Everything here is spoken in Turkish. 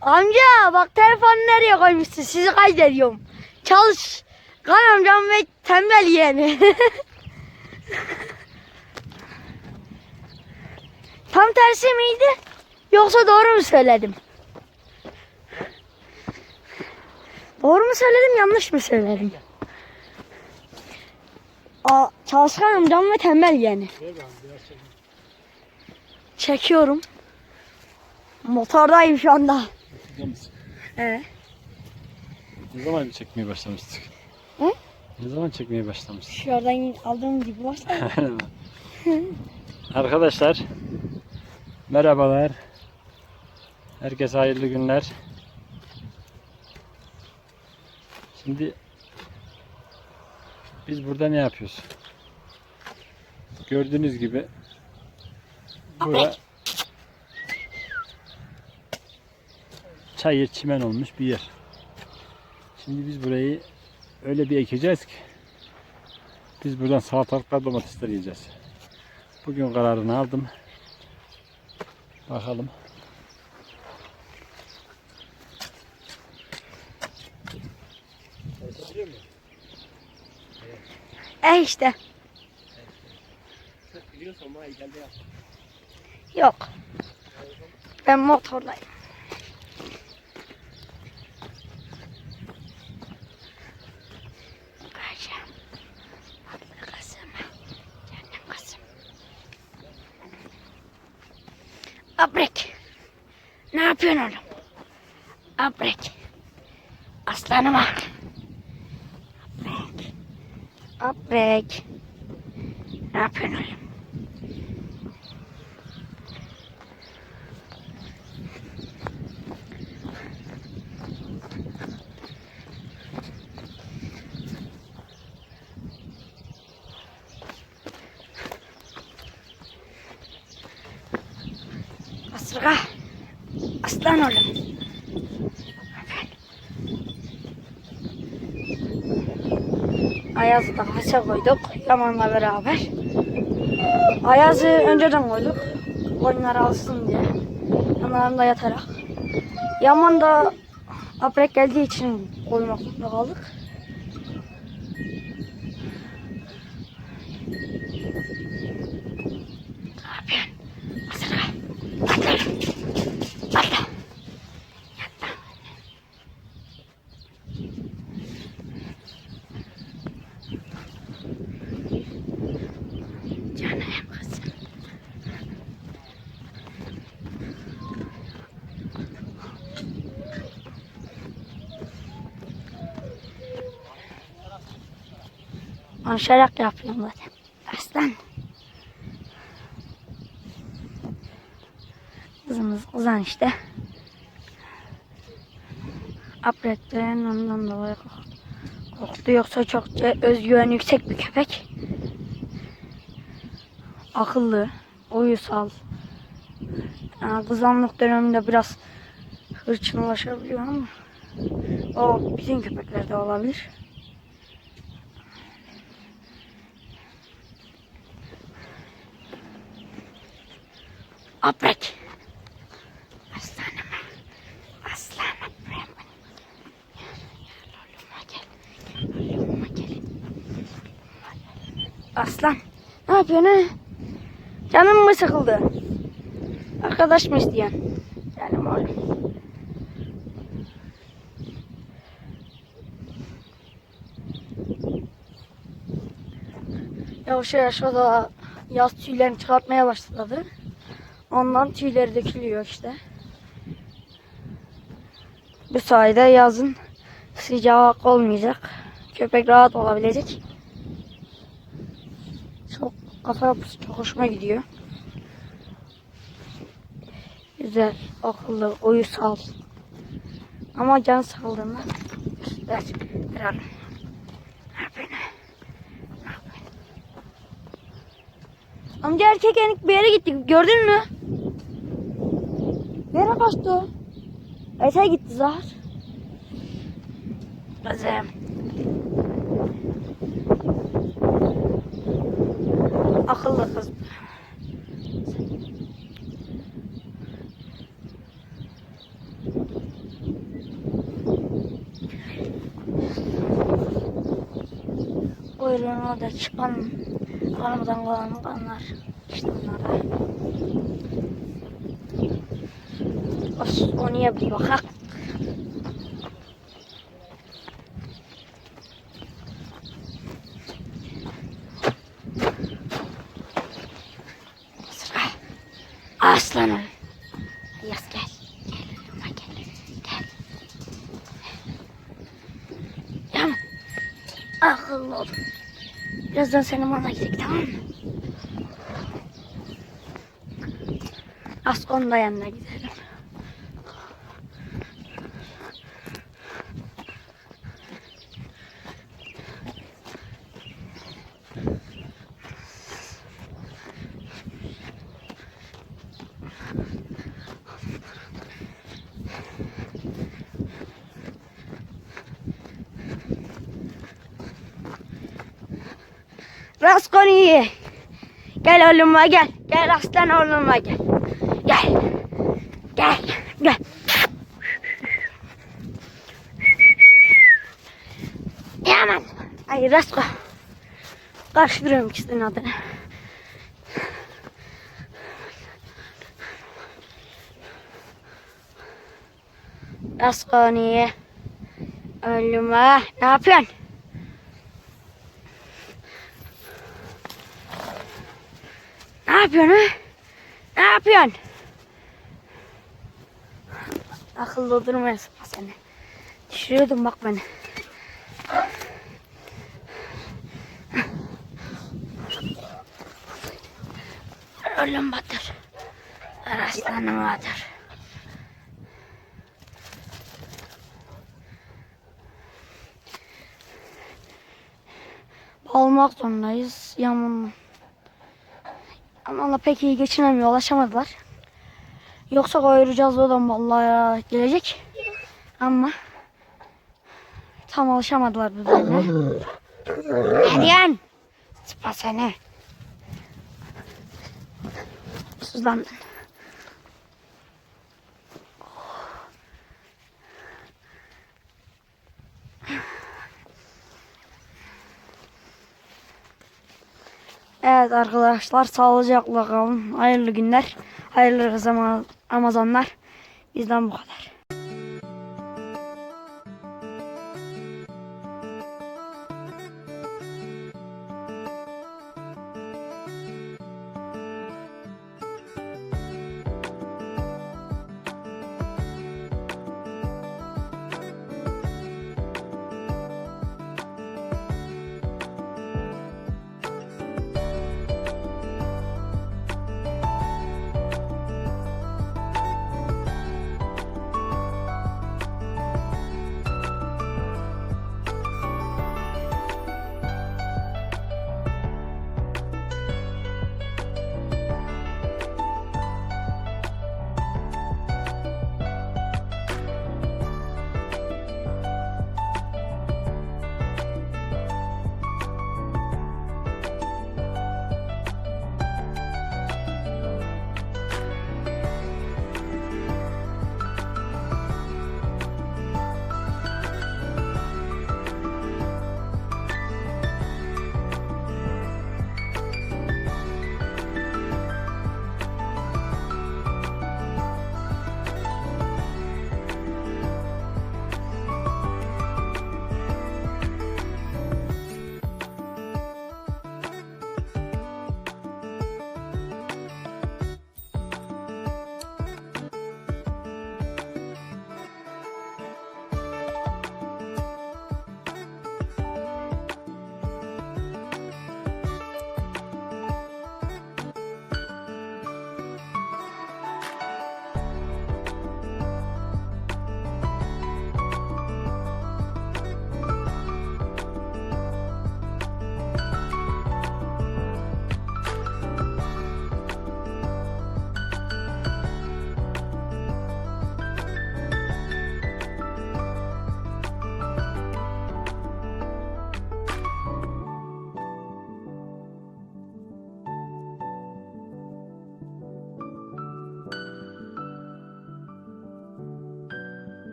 Amca bak telefonu nereye koymuşsun? Sizi kaydediyorum. Çalış. Kan amcam ve tembel yeğeni. Tam tersi miydi? Yoksa doğru mu söyledim? Doğru mu söyledim, yanlış mı söyledim? Aa, çalışkan amcam ve tembel yeğeni. Çekiyorum. Motordayım şu anda. Evet. Ne zaman çekmeye başlamıştık? Hı? Ne zaman çekmeye başlamıştık? Şuradan aldığım gibi başladım. Arkadaşlar merhabalar. Herkese hayırlı günler. Şimdi biz burada ne yapıyoruz? Gördüğünüz gibi bura çayır çimen olmuş bir yer. Şimdi biz burayı öyle bir ekeceğiz ki biz buradan salatalıklar domatesler yiyeceğiz. Bugün kararını aldım. Bakalım. e işte. Yok. Ben motordayım. Bakacağım. Tatlı kızım. Canım kızım. Abrek. Ne yapıyorsun oğlum? Abrek. Aslanıma. Abrek. Abrek. Ne yapıyorsun oğlum? Kasırga. Aslan oğlum. Ayaz'ı da haça koyduk. Yaman'la beraber. Ayaz'ı önceden koyduk. Koyunlar alsın diye. Yanlarında yatarak. Yaman da aprek geldiği için koymak zorunda kaldık. Konuşarak yapıyorum zaten. Aslan. Kızımız kızan işte. Apretlerin ondan dolayı korktu. korktu. Yoksa çok özgüven yüksek bir köpek. Akıllı, uyusal. Yani kızanlık döneminde biraz hırçınlaşabiliyor ama o bütün köpeklerde olabilir. Apret. Aslanım. Aslanım. Aslan. Ne yapıyorsun ha? Canım mı sıkıldı? Arkadaş mı isteyen? Canım oğlum. Yavaş o da yaz tüylerini çıkartmaya başladı. Ondan tüyleri dökülüyor işte. Bu sayede yazın sıcak olmayacak. Köpek rahat olabilecek. Çok kafa yapısı çok hoşuma gidiyor. Güzel, akıllı, uyusal. Ama can beni. Ver beni. Amca erkek enik bir yere gittik. Gördün mü? Nereye kaçtı? Ete gitti Zahar. Kızım. Akıllı kız. Kuyruğuna da çıkan kanımdan kalan kanlar. İşte onlara. Os, onu bir bakak. Sıra. Aslanım. Yaz gel. Gel yanıma gel. Gel. Yaman. Akıllı ol. Birazdan senin bana gidelim tamam mı? Askon'un da yanına gidelim. Raskoni. Gel oğluma gel. Gel aslan oğluma gel. Gel. Gel. Gel. Yaman. Ay Rasko. Karıştırıyorum ikisinin adını. Raskoni. Oğluma. Ne yapıyorsun? Yapıyorsun ha? Ne yapıyorsun? Akıllı durmayasın seni. Düşürüyordun bak beni. Ölüm batır. Aslanım batır. Almak zorundayız. Yaman. Ama pek iyi geçinemiyor. Ulaşamadılar. Yoksa koyuracağız oğlum vallahi. Gelecek. Ama tam alışamadılar birbirine. ne diyorsun? Sıpa seni. Sızlandın. Evet arkadaşlar sağlıcakla kalın. Hayırlı günler. Hayırlı Ramazan- Ramazanlar. Bizden bu kadar.